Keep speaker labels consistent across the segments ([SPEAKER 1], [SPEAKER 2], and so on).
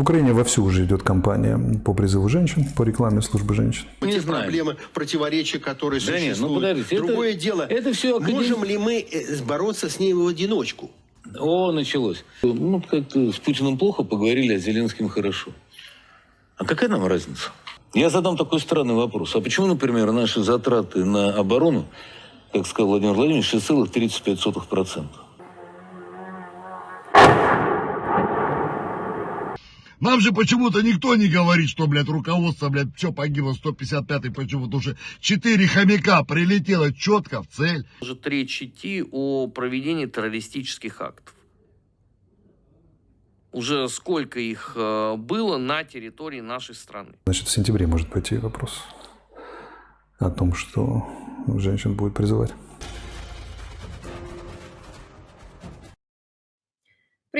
[SPEAKER 1] В Украине вовсю уже идет кампания по призыву женщин, по рекламе службы женщин.
[SPEAKER 2] Не
[SPEAKER 3] те
[SPEAKER 2] знаем.
[SPEAKER 3] проблемы, противоречия, которые
[SPEAKER 2] Да нет, ну
[SPEAKER 3] существуют.
[SPEAKER 2] подождите, это-
[SPEAKER 3] Другое дело,
[SPEAKER 2] это всё академ-
[SPEAKER 3] можем ли мы э, бороться с ней в одиночку?
[SPEAKER 2] О, началось. Ну, как-то с Путиным плохо поговорили, а с Зеленским хорошо. А какая нам разница? Я задам такой странный вопрос. А почему, например, наши затраты на оборону, как сказал Владимир Владимирович, 6,35%?
[SPEAKER 4] Нам же почему-то никто не говорит, что, блядь, руководство, блядь, все погибло, 155-й почему-то уже четыре хомяка прилетело четко в цель.
[SPEAKER 5] может речь идти о проведении террористических актов. Уже сколько их э, было на территории нашей страны.
[SPEAKER 1] Значит, в сентябре может пойти вопрос о том, что женщин будет призывать.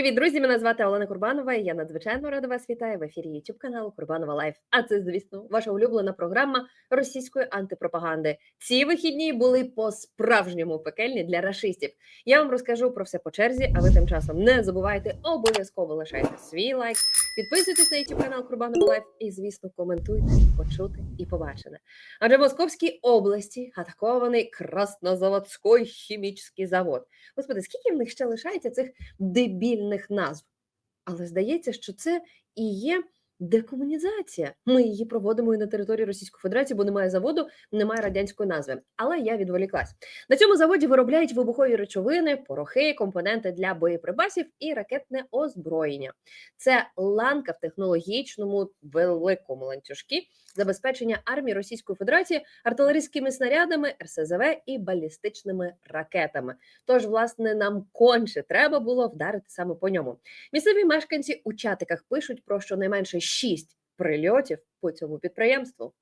[SPEAKER 6] Привіт, друзі! Мене звати Олена Курбанова. Я надзвичайно рада вас вітаю в ефірі youtube каналу Курбанова Лайф. А це, звісно, ваша улюблена програма російської антипропаганди. Ці вихідні були по-справжньому пекельні для рашистів. Я вам розкажу про все по черзі, а ви тим часом не забувайте обов'язково лишайте свій лайк, підписуйтесь на youtube канал Курбанова Лайф і, звісно, коментуйте, почути і побачене. Адже в Московській області атакований Краснозаводський хімічний завод. Господи, скільки в них ще лишається цих дебільних назв? Але здається, що це і є декомунізація. Ми її проводимо і на території Російської Федерації, бо немає заводу, немає радянської назви. Але я відволіклась. На цьому заводі виробляють вибухові речовини, порохи, компоненти для боєприпасів і ракетне озброєння. Це ланка в технологічному великому ланцюжкі забезпечення армії Російської Федерації артилерійськими снарядами, РСЗВ і балістичними ракетами. Тож, власне, нам конче треба було вдарити саме по ньому. Місцеві мешканці у чатиках пишуть про щонайменше шість прильотів по цьому підприємству.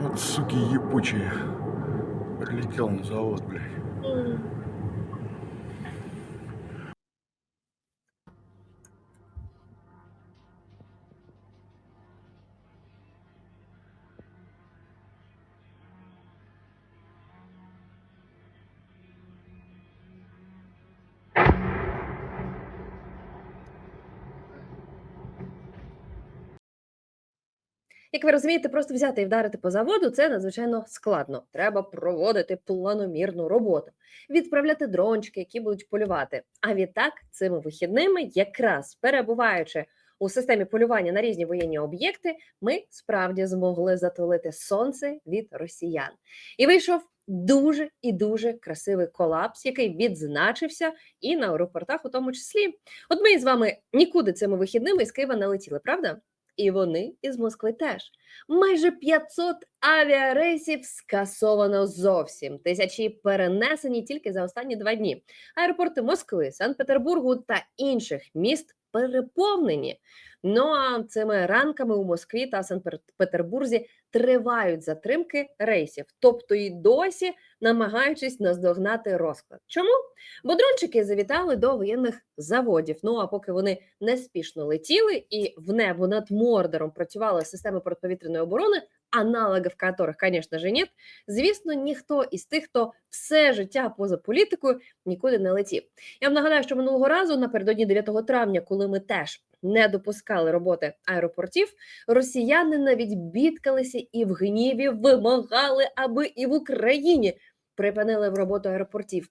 [SPEAKER 4] Вот суки ебучие. Прилетел на завод, блядь.
[SPEAKER 6] Ви розумієте, просто взяти і вдарити по заводу це надзвичайно складно. Треба проводити планомірну роботу, відправляти дрончики, які будуть полювати. А відтак, цими вихідними, якраз перебуваючи у системі полювання на різні воєнні об'єкти, ми справді змогли затулити сонце від росіян. І вийшов дуже і дуже красивий колапс, який відзначився і на аеропортах, у тому числі. От ми з вами нікуди цими вихідними із Києва не летіли, правда? І вони із Москви теж. Майже 500 авіарейсів скасовано зовсім. Тисячі перенесені тільки за останні два дні. Аеропорти Москви, Санкт-Петербургу та інших міст переповнені. Ну а цими ранками у Москві та Санкт-Петербурзі тривають затримки рейсів, тобто і досі намагаючись наздогнати розклад. Чому? Бо дрончики завітали до воєнних заводів. Ну а поки вони неспішно летіли і в небо над Мордором працювали системи протиповітряної оборони, аналогів которых, звісно ж, нет, звісно, ніхто із тих, хто все життя поза політикою нікуди не летів. Я вам нагадаю, що минулого разу, напередодні 9 травня, коли ми теж не допускали роботи аеропортів, росіяни навіть бідкалися і в гніві вимагали, аби і в Україні припинили в роботу аеропортів.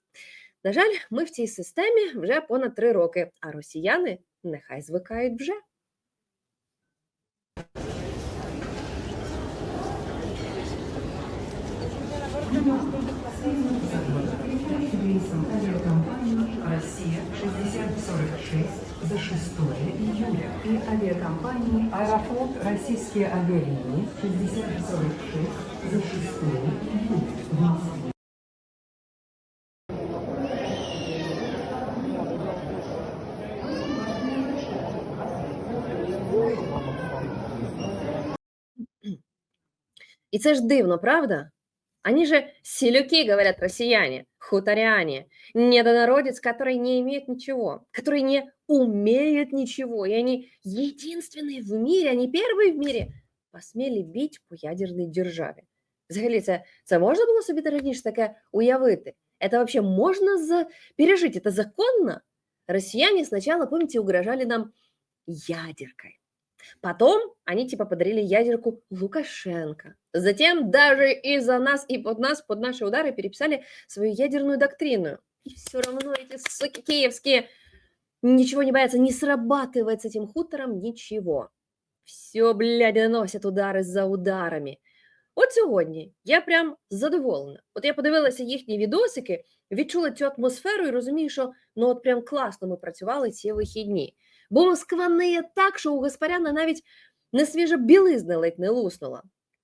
[SPEAKER 6] На жаль, ми в цій системі вже понад три роки, а росіяни нехай звикають вже.
[SPEAKER 7] «Россия» 6046 за 6 июля и авиакомпании «Аэрофлот Российские авиалинии» 6046 за 6 июля.
[SPEAKER 6] І це ж дивно, правда? Они же селюки, говорят россияне, хуторяне, недонародец, который не имеет ничего, который не умеет ничего, и они единственные в мире, они первые в мире посмели бить по ядерній державі. Взагалі, це, це можна було собі раніше таке уявити? Это вообще можно за... пережить? Это законно? Россияне сначала, помните, угрожали нам ядеркой. Потом они типа подарили ядерку Лукашенко. Затем даже из-за нас и под нас, под наши удары переписали свою ядерную доктрину. И все равно эти суки киевские ничего не боятся, не срабатывает с этим хутором ничего. Все, блядь, наносять удари за ударами. От сьогодні я прям задоволена. От я подивилася їхні відосики, відчула цю атмосферу і розумію, що ну от прям класно ми працювали ці вихідні. Бо Москва ниє так, що у Гаспаряна навіть не свіжа білизна ледь не луснула.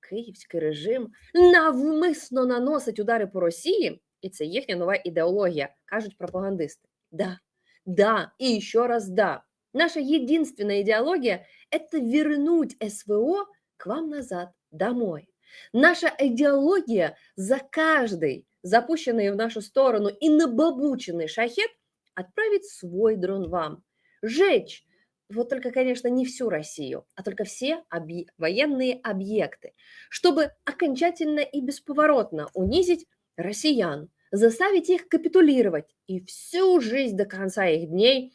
[SPEAKER 6] Київський режим навмисно наносить удари по Росії, і це їхня нова ідеологія, кажуть пропагандисти. Да, да, и еще раз да. Наша единственная идеология – это вернуть СВО к вам назад, домой. Наша идеология за каждый запущенный в нашу сторону и набабученный шахет отправить свой дрон вам. Жечь, вот только, конечно, не всю Россию, а только все объ- военные объекты, чтобы окончательно и бесповоротно унизить россиян, заставить их капитулировать и всю жизнь до конца их дней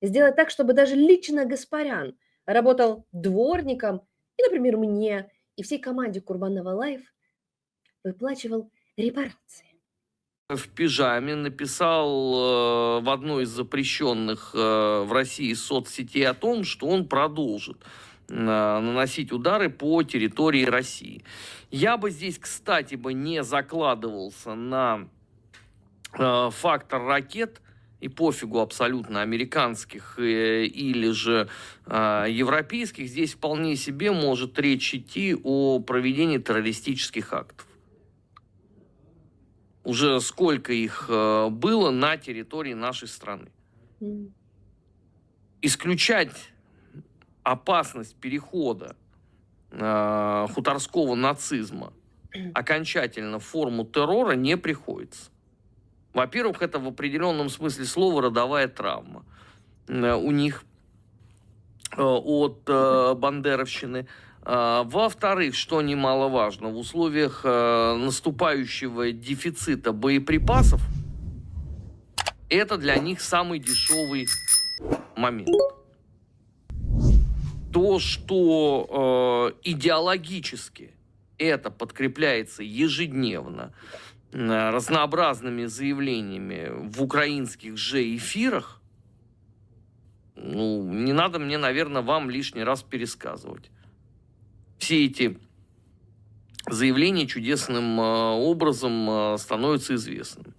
[SPEAKER 6] сделать так, чтобы даже лично Гаспарян работал дворником и, например, мне и всей команде Курбанова Лайф выплачивал репарации.
[SPEAKER 5] в пижаме написал э, в одной из запрещенных э, в России соцсетей о том, что он продолжит наносить удары по территории России. Я бы здесь, кстати, бы не закладывался на э, фактор ракет и пофигу абсолютно американских э, или же э, европейских. Здесь вполне себе может речь идти о проведении террористических актов уже сколько их э, было на территории нашей страны. Исключать опасность перехода э, хуторского нацизма окончательно в форму террора не приходится. Во-первых, это в определенном смысле слова родовая травма э, у них э, от э, бандеровщины. А, Во-вторых, что немаловажно, в условиях э, наступающего дефицита боеприпасов, это для них самый дешевый момент То, что э, идеологически это подкрепляется ежедневно э, разнообразными заявлениями в украинских же эфирах, ну, не надо мне, наверное, вам лишний раз пересказывать все эти заявления чудесным э, образом э, становятся известными.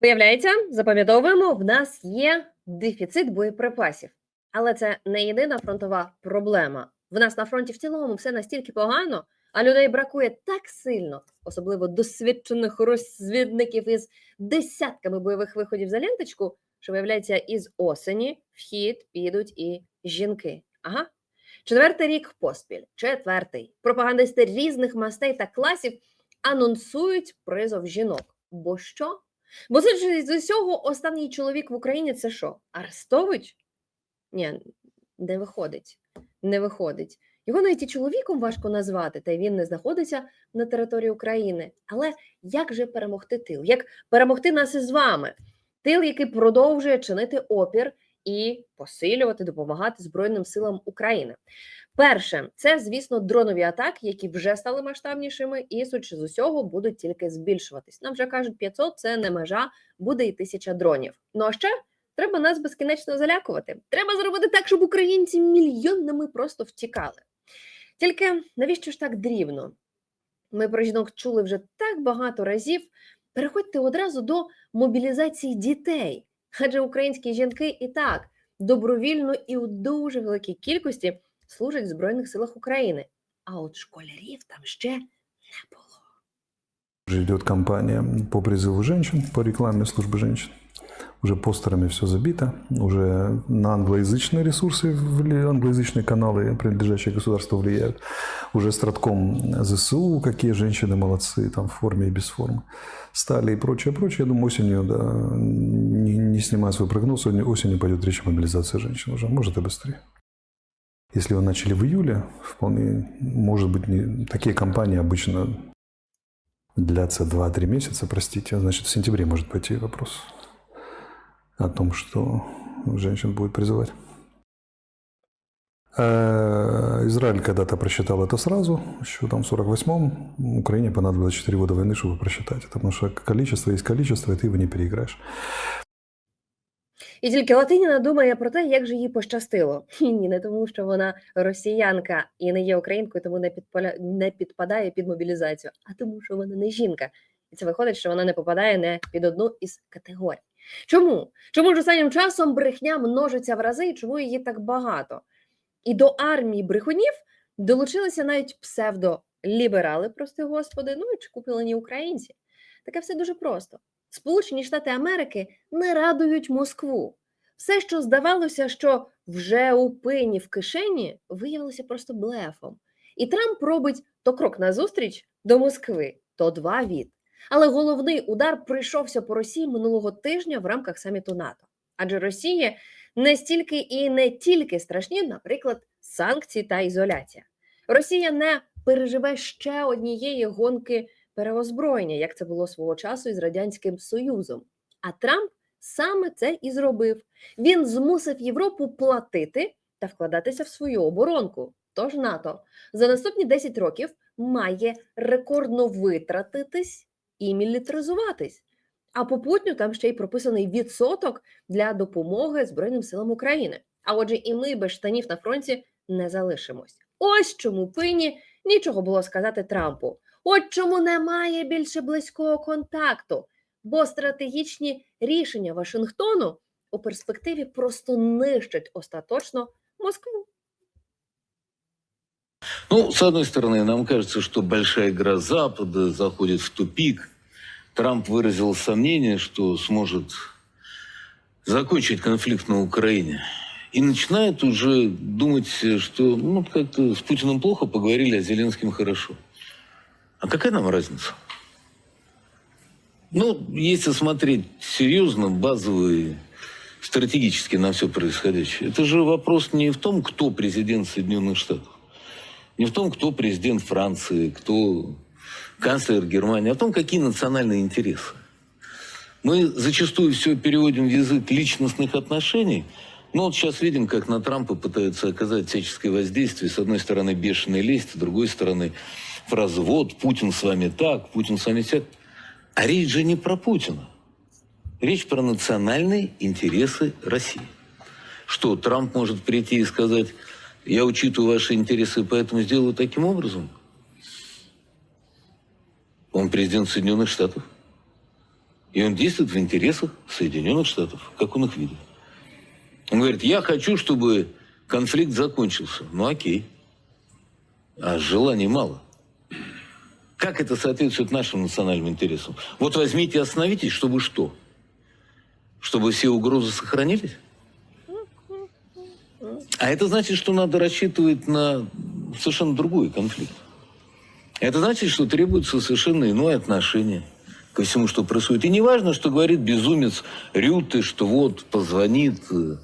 [SPEAKER 6] Виявляється, запам'ятовуємо, в нас є дефіцит боєприпасів. Але це не єдина фронтова проблема. В нас на фронті в цілому все настільки погано, а людей бракує так сильно, особливо досвідчених розвідників із десятками бойових виходів за ленточку, що виявляється, із осені в хід підуть і жінки. Ага. Четвертий рік поспіль, четвертий. Пропагандисти різних мастей та класів анонсують призов жінок. Бо що? Бо це з усього останній чоловік в Україні це що? Арестович? Ні, не виходить. Не виходить. Його навіть і чоловіком важко назвати, та й він не знаходиться на території України. Але як же перемогти тил? Як перемогти нас із вами? Тил, який продовжує чинити опір і посилювати, допомагати Збройним силам України. Перше, це, звісно, дронові атаки, які вже стали масштабнішими, і судячи з усього будуть тільки збільшуватись. Нам вже кажуть, 500 – це не межа, буде і тисяча дронів. Ну а ще треба нас безкінечно залякувати. Треба зробити так, щоб українці мільйонами просто втікали. Тільки навіщо ж так дрібно? Ми про жінок чули вже так багато разів. Переходьте одразу до мобілізації дітей, адже українські жінки і так добровільно і у дуже великій кількості служать в Збройних силах України. А от школярів там ще не було.
[SPEAKER 1] Идет кампания по призыву женщин, по рекламе службы женщин. Уже постерами все забито, уже на англоязычные ресурсы, англоязычные каналы, принадлежащие государству, влияют. Уже стратком ЗСУ, какие женщины молодцы, там в форме и без формы, стали и прочее, прочее. Я думаю, осенью, да, не, не снимая свой прогноз, осенью- осенью пойдет речь о мобилизации женщин уже, может и быстрее. Если вы начали в июле, вполне может быть, не, такие кампании обычно длятся 2-3 месяца, простите, а значит в сентябре может пойти вопрос о том, что женщин будет призывать. Э, Израиль когда-то просчитал это сразу, еще там в 48-м. Украине понадобилось 4 года войны, чтобы просчитать это, потому что количество есть количество, и ты его не переиграешь.
[SPEAKER 6] І тільки Латиніна думає про те, як же їй пощастило. І ні, не тому, що вона росіянка і не є українкою, тому не підпаля... не підпадає під мобілізацію, а тому, що вона не жінка. І це виходить, що вона не попадає не під одну із категорій. Чому? Чому ж останнім часом брехня множиться в рази, і чому її так багато? І до армії брехунів долучилися навіть псевдоліберали, прости господи, ну і чи купілені українці. Таке все дуже просто. Сполучені Штати Америки не радують Москву. Все, що здавалося, що вже у пині в кишені, виявилося просто блефом. І Трамп робить то крок назустріч до Москви, то два від. Але головний удар прийшовся по Росії минулого тижня в рамках саміту НАТО. Адже Росія не стільки і не тільки страшні, наприклад, санкції та ізоляція. Росія не переживе ще однієї гонки переозброєння, як це було свого часу із радянським Союзом. А Трамп саме це і зробив. Він змусив Європу платити та вкладатися в свою оборонку. Тож НАТО за наступні 10 років має рекордно витратитись і мілітаризуватись. А попутньо там ще й прописаний відсоток для допомоги Збройним силам України. А отже, і ми без штанів на фронті не залишимось. Ось чому пині нічого було сказати Трампу. От чому немає більше близького контакту, бо стратегічні рішення Вашингтону у перспективі просто нищать остаточно Москву.
[SPEAKER 2] Ну, с одной стороны, нам кажется, что большая игра Запада заходит в тупик. Трамп выразил сомнение, что сможет закончить конфликт на Украине. И начинает уже думать, что ну, как-то с Путиным плохо поговорили, а с Зеленским хорошо. А какая нам разница? Ну, если смотреть серьезно, базовый, стратегически на все происходящее, это же вопрос не в том, кто президент Соединенных Штатов, не в том, кто президент Франции, кто канцлер Германии, а в том, какие национальные интересы. Мы зачастую все переводим в язык личностных отношений, но вот сейчас видим, как на Трампа пытаются оказать всяческое воздействие. С одной стороны, бешеная лесть, с другой стороны, фраза «вот, Путин с вами так, Путин с вами сяк». А речь же не про Путина. Речь про национальные интересы России. Что, Трамп может прийти и сказать, я учитываю ваши интересы, поэтому сделаю таким образом? Он президент Соединенных Штатов. И он действует в интересах Соединенных Штатов, как он их видит. Он говорит, я хочу, чтобы конфликт закончился. Ну окей. А желаний мало. Как это соответствует нашим национальным интересам? Вот возьмите и остановитесь, чтобы что? Чтобы все угрозы сохранились? А это значит, что надо рассчитывать на совершенно другой конфликт. Это значит, что требуется совершенно иное отношение ко всему, что происходит. И не важно, что говорит безумец Рюты, что вот позвонит э,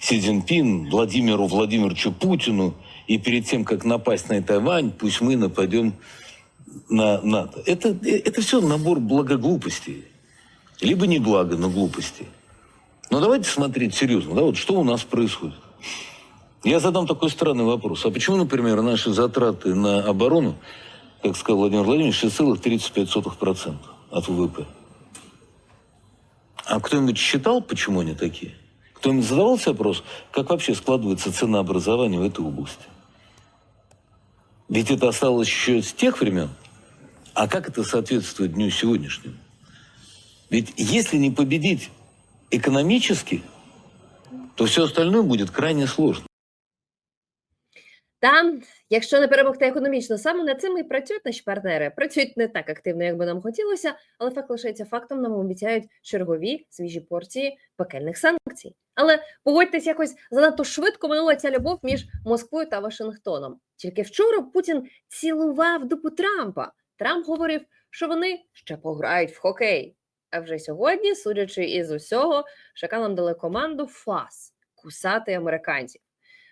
[SPEAKER 2] Си Цзиньпин Владимиру Владимировичу Путину, и перед тем, как напасть на Тайвань, пусть мы нападем на НАТО. Это, э, это все набор благоглупостей. Либо не благо, но глупостей. Но давайте смотреть серьезно. Да, вот что у нас происходит. Я задам такой странный вопрос. А почему, например, наши затраты на оборону, как сказал Владимир Владимирович, 6,35% от ВВП? А кто-нибудь считал, почему они такие? Кто-нибудь задавался вопрос, как вообще складывается ценообразование в этой области? Ведь это осталось еще с тех времен. А как это соответствует дню сегодняшнему? Ведь если не победить экономически, то все остальное будет крайне сложно.
[SPEAKER 6] Та якщо не перемогти економічно, саме над цим і працюють наші партнери. Працюють не так активно, як би нам хотілося, але факт лишається фактом. Нам обіцяють чергові свіжі порції пекельних санкцій. Але погодьтесь, якось занадто швидко минула ця любов між Москвою та Вашингтоном. Тільки вчора Путін цілував дупу Трампа. Трамп говорив, що вони ще пограють в хокей. А вже сьогодні, судячи із усього, шакалам дали команду ФАС кусати американців.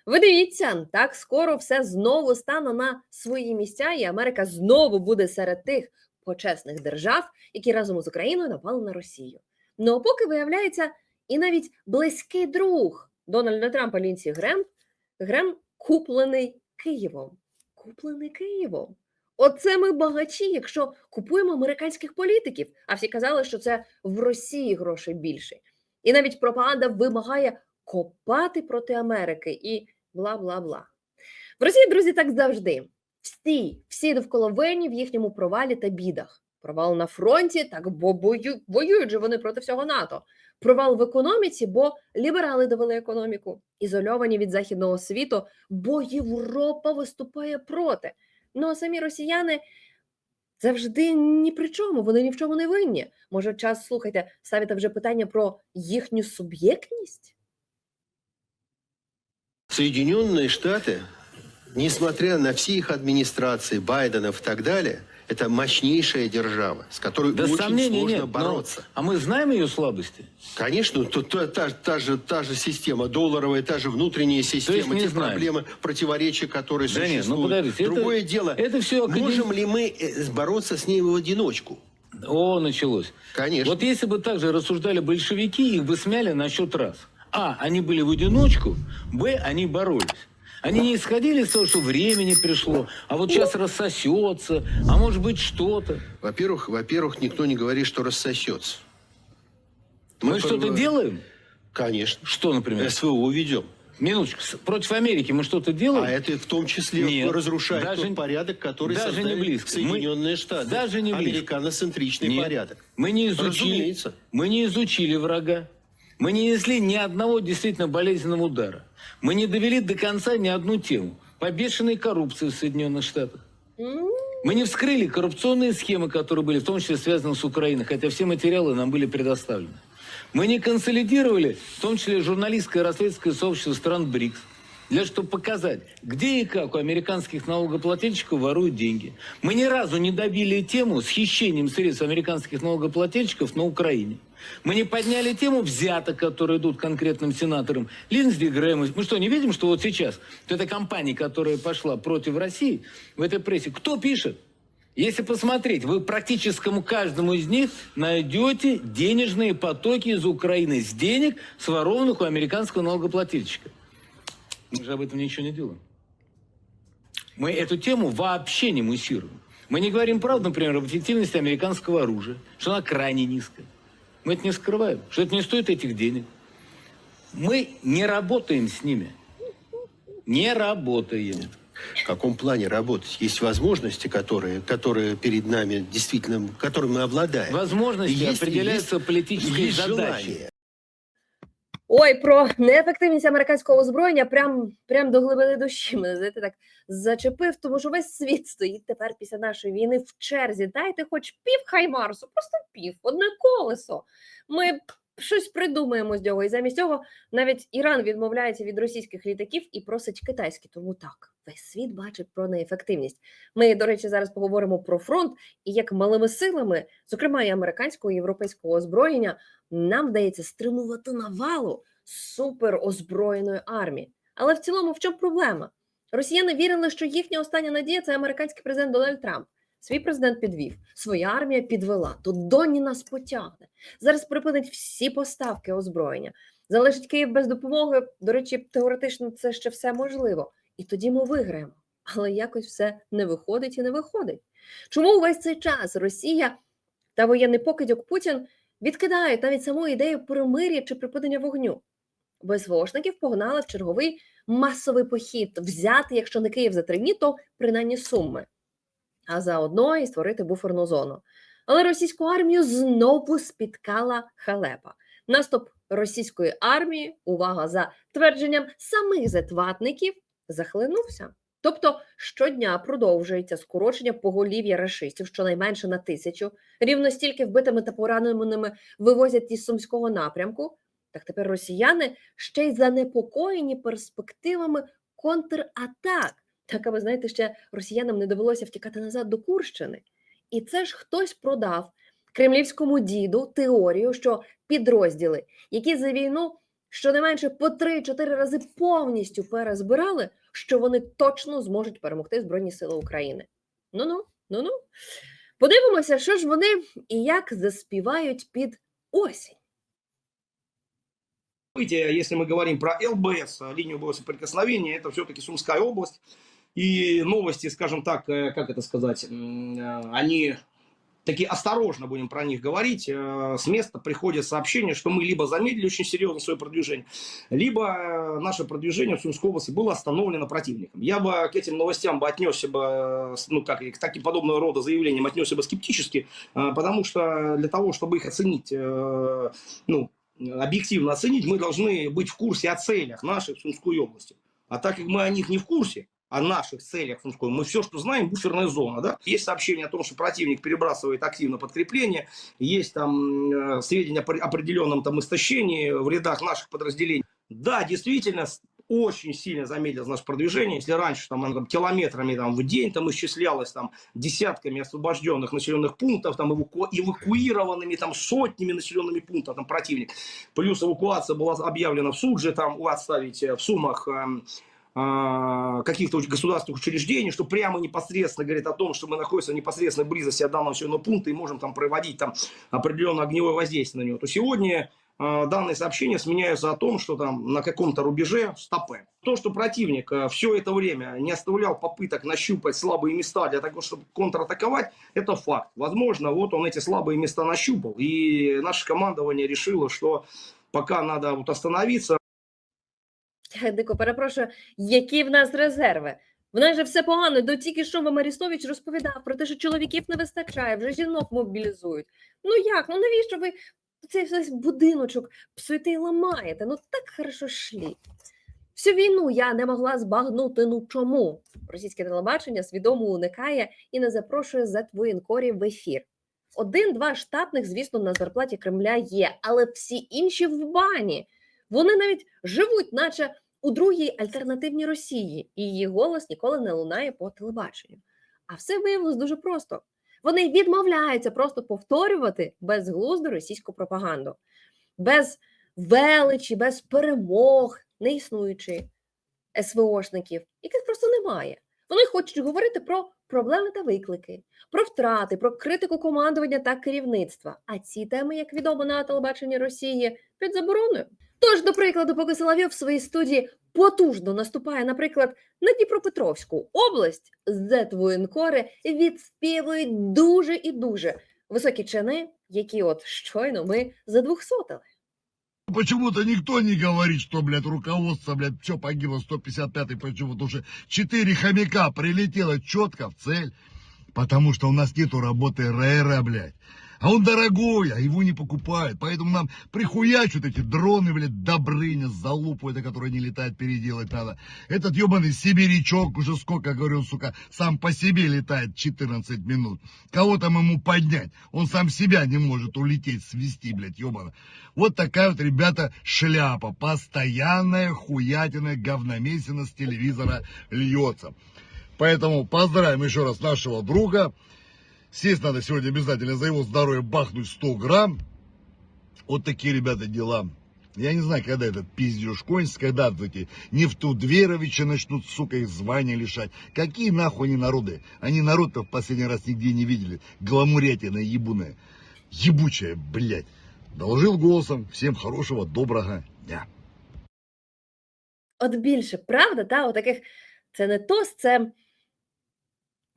[SPEAKER 6] Ви дивіться, так скоро все знову стане на свої місця, і Америка знову буде серед тих почесних держав, які разом з Україною напали на Росію. Ну а поки виявляється, і навіть близький друг Дональда Трампа Лінсі Грем, Грем куплений Києвом. Куплений Києвом. Оце ми багачі, якщо купуємо американських політиків. А всі казали, що це в Росії грошей більше. І навіть пропаганда вимагає копати проти Америки і бла бла бла. В Росії, друзі, так завжди. Всі, всі довкола винні в їхньому провалі та бідах. Провал на фронті, так бо бою, воюють же вони проти всього НАТО. Провал в економіці, бо ліберали довели економіку, ізольовані від західного світу, бо Європа виступає проти. Ну а самі росіяни завжди ні при чому, вони ні в чому не винні. Може, час слухайте, ставити вже питання про їхню суб'єктність?
[SPEAKER 3] Соединенные Штаты, несмотря на все их администрации, Байденов и так далее, это мощнейшая держава, с которой
[SPEAKER 2] Да
[SPEAKER 3] очень
[SPEAKER 2] сомнений
[SPEAKER 3] сложно
[SPEAKER 2] нет. но-
[SPEAKER 3] бороться.
[SPEAKER 2] а мы знаем ее слабости?
[SPEAKER 3] Конечно, то, то- та, та же, та же система долларовая, та же внутренняя система, те
[SPEAKER 2] знаем.
[SPEAKER 3] проблемы, противоречия, которые
[SPEAKER 2] Да нет, ну
[SPEAKER 3] существуют.
[SPEAKER 2] подождите, это-
[SPEAKER 3] Другое дело,
[SPEAKER 2] это всё академ-
[SPEAKER 3] можем ли мы э, бороться с ней в одиночку?
[SPEAKER 2] О, началось.
[SPEAKER 3] Конечно.
[SPEAKER 2] Вот если бы так же рассуждали большевики, их бы смяли на счет раз. А, они были в одиночку, Б, они боролись. Они не исходили из того, что времени пришло, а вот сейчас рассосется, а может быть что-то.
[SPEAKER 3] Во-первых, во-первых, никто не говорит, что рассосется.
[SPEAKER 2] Мы,
[SPEAKER 3] Мы
[SPEAKER 2] что-то
[SPEAKER 3] пор-
[SPEAKER 2] делаем?
[SPEAKER 3] Конечно.
[SPEAKER 2] Что, например?
[SPEAKER 3] СВО ведем.
[SPEAKER 2] Минуточку, против Америки мы что-то делаем?
[SPEAKER 3] А это в том числе
[SPEAKER 2] Нет,
[SPEAKER 3] разрушает
[SPEAKER 2] даже-
[SPEAKER 3] тот порядок, который
[SPEAKER 2] даже не близко.
[SPEAKER 3] Соединенные
[SPEAKER 2] Мы-
[SPEAKER 3] Штаты.
[SPEAKER 2] даже не близко.
[SPEAKER 3] Американоцентричный
[SPEAKER 2] Нет.
[SPEAKER 3] порядок.
[SPEAKER 2] Мы не изучили,
[SPEAKER 3] Разумеется.
[SPEAKER 2] мы не изучили врага. Мы не несли ни одного действительно болезненного удара. Мы не довели до конца ни одну тему по бешеной коррупции в Соединенных Штатах. Мы не вскрыли коррупционные схемы, которые были в том числе связаны с Украиной, хотя все материалы нам были предоставлены. Мы не консолидировали, в том числе журналистское и расследовательское сообщество стран БРИКС, для того, чтобы показать, где и как у американских налогоплательщиков воруют деньги. Мы ни разу не добили тему с хищением средств американских налогоплательщиков на Украине. Мы не подняли тему взяток, которые идут конкретным сенаторам. Линдзи Грэм. Мы что, не видим, что вот сейчас вот эта компания, которая пошла против России в этой прессе, кто пишет? Если посмотреть, вы практическому каждому из них найдете денежные потоки из Украины с денег, сворованных у американского налогоплательщика. Мы же об этом ничего не делаем. Мы эту тему вообще не муссируем. Мы не говорим правду, например, об эффективности американского оружия, что она крайне низкая. Мы это не скрываем, что это не стоит этих денег. Мы не работаем с ними. Не работаем.
[SPEAKER 3] В каком плане работать? Есть возможности, которые, которые перед нами действительно, которыми мы обладаем.
[SPEAKER 2] Возможности
[SPEAKER 3] Есть-
[SPEAKER 2] определяются
[SPEAKER 3] есть-
[SPEAKER 2] политической
[SPEAKER 3] есть
[SPEAKER 2] задачей.
[SPEAKER 3] желание.
[SPEAKER 6] Ой, про неефективність американського озброєння прям, прям до глибини душі мене знаєте, так зачепив, тому що весь світ стоїть тепер після нашої війни в черзі. Дайте хоч пів хаймарсу, просто пів, одне колесо. Ми щось придумаємо з цього. І замість цього навіть Іран відмовляється від російських літаків і просить китайські. Тому так, весь світ бачить про неефективність. Ми, до речі, зараз поговоримо про фронт і як малими силами, зокрема і американського і європейського озброєння, нам вдається стримувати навалу суперозброєної армії. Але в цілому, в чому проблема? Росіяни вірили, що їхня остання надія це американський президент Дональд Трамп. Свій президент підвів, своя армія підвела. То доні нас потягне. Зараз припинить всі поставки озброєння. Залишить Київ без допомоги. До речі, теоретично це ще все можливо. І тоді ми виграємо. Але якось все не виходить і не виходить. Чому увесь цей час Росія та воєнний покидьок Путін відкидають навіть саму ідею перемир'я чи припинення вогню? Бо СВОшників погнали в черговий масовий похід взяти, якщо не Київ за три дні, то принаймні Суми, а заодно і створити буферну зону. Але російську армію знову спіткала халепа. Наступ російської армії, увага за твердженням самих зетватників, захлинувся. Тобто щодня продовжується скорочення поголів'я рашистів, щонайменше на тисячу, рівно стільки вбитими та пораненими вивозять із сумського напрямку. Так тепер росіяни ще й занепокоєні перспективами контратак Так, аби знаєте, ще росіянам не довелося втікати назад до Курщини. І це ж хтось продав кремлівському діду теорію, що підрозділи, які за війну щонайменше по 3-4 рази повністю перезбирали, що вони точно зможуть перемогти Збройні Сили України. Ну ну, ну ну. Подивимося, що ж вони і як заспівають під осінь.
[SPEAKER 8] События, если мы говорим про ЛБС, э, линию боевого соприкосновения, это все-таки Сумская область. И новости, скажем так, э, как это сказать, э, они такие осторожно будем про них говорить. Э, С места приходят сообщения, что мы либо замедлили очень серьезно свое продвижение, либо наше продвижение в Сумской области было остановлено противником. Я бы к этим новостям бы отнесся бы, ну как к таким подобного рода заявлениям отнесся бы скептически, потому что для того, чтобы их оценить, ну, объективно оценить, мы должны быть в курсе о целях нашей Сумской области. А так как мы о них не в курсе, о наших целях Сумской, мы все, что знаем, буферная зона. Да? Есть сообщение о том, что противник перебрасывает активно подкрепление, есть там э, сведения о пр- определенном там истощении в рядах наших подразделений. Да, действительно, очень сильно замедлилось наше продвижение. Если раньше там, оно там километрами там, в день там исчислялось там десятками освобожденных населенных пунктов, там эваку- эвакуированными там сотнями населенными пунктов там противник. Плюс эвакуация была объявлена в Судже, там отставить э, в Сумах эм, а, каких-то уч- государственных учреждений, что прямо непосредственно говорит о том, что мы находимся в непосредственной близости от данного населенного пункта и можем там проводить там определенное огневое воздействие на него, то сегодня а, данные сообщения сменяются о том, что там на каком-то рубеже стопе. То, что противник все это время не оставлял попыток нащупать слабые места для того, чтобы контратаковать, это факт. Возможно, вот он эти слабые места нащупал, и наше командование решило, что пока надо вот остановиться,
[SPEAKER 6] Я дико перепрошую, які в нас резерви? В нас же все погано. До тільки що вам Арістович розповідав про те, що чоловіків не вистачає, вже жінок мобілізують. Ну як? Ну навіщо ви цей будиночок псуєте і ламаєте? Ну так хорошо шлі. Всю війну я не могла збагнути. Ну чому? Російське телебачення свідомо уникає і не запрошує за зетвоєнкорів в ефір. Один-два штатних, звісно, на зарплаті Кремля є, але всі інші в бані. Вони навіть живуть, наче у другій альтернативній Росії, і її голос ніколи не лунає по телебаченню. А все виявилось дуже просто. Вони відмовляються просто повторювати безглузду російську пропаганду, без величі, без перемог, не існуючи СВОшників, яких просто немає. Вони хочуть говорити про проблеми та виклики, про втрати, про критику командування та керівництва. А ці теми, як відомо на телебаченні Росії, під забороною. Тож, до прикладу, поки Соловйов в своїй студії потужно наступає, наприклад, на Дніпропетровську область, зетвоєнкори відспівують дуже і дуже високі чини, які от щойно ми задвухсотили.
[SPEAKER 4] Почему-то никто не говорит, что, блядь, руководство, блядь, все погибло, 155-й почему-то уже четыре хомяка прилетело четко в цель. Потому что у нас нету работы РЭРа, блядь. А он дорогой, а его не покупают. Поэтому нам прихуячут эти дроны, блядь, Добрыня, залупу, это, которая не летает, переделать надо. Этот ебаный сибирячок уже сколько, говорю, сука, сам по себе летает 14 минут. Кого там ему поднять? Он сам себя не может улететь, свести, блядь, ебано. Вот такая вот, ребята, шляпа. Постоянная хуятина, говномесина с телевизора льется. Поэтому поздравим еще раз нашего друга. Сесть надо сегодня обязательно за его здоровье бахнуть 100 грамм. Вот такие, ребята, дела. Я не знаю, когда этот пиздеж кончится, когда вот эти Нефтудверовичи начнут, сука, их звания лишать. Какие нахуй они народы? Они народ-то в последний раз нигде не видели. Гламурятина ебуная. Ебучая, блядь. Доложил голосом. Всем хорошего, доброго дня.
[SPEAKER 6] От більше, правда, та, отаких, це не тост, це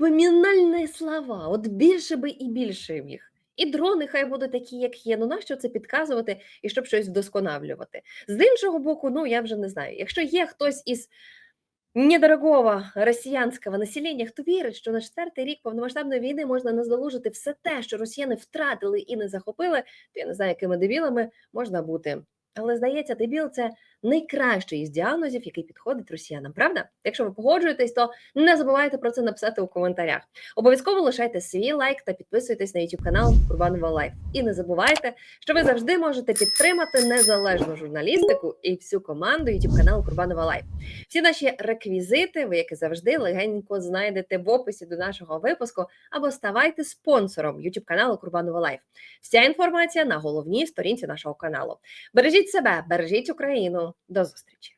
[SPEAKER 6] помінальні слова. От більше би і більше їх. І дрони хай будуть такі, як є. Ну нащо це підказувати і щоб щось вдосконалювати? З іншого боку, ну я вже не знаю. Якщо є хтось із недорогого росіянського населення, хто вірить, що на четвертий рік повномасштабної війни можна наздолужити все те, що росіяни втратили і не захопили, то я не знаю, якими дебілами можна бути. Але здається, дебіл це найкращий із діагнозів, який підходить росіянам. Правда? Якщо ви погоджуєтесь, то не забувайте про це написати у коментарях. Обов'язково лишайте свій лайк та підписуйтесь на YouTube канал Курбанова Лайф. І не забувайте, що ви завжди можете підтримати незалежну журналістику і всю команду YouTube каналу Курбанова Лайф. Всі наші реквізити, ви як і завжди, легенько знайдете в описі до нашого випуску або ставайте спонсором YouTube каналу Курбанова Лайф. Вся інформація на головній сторінці нашого каналу. Бережіть себе, бережіть Україну. До зустрічі!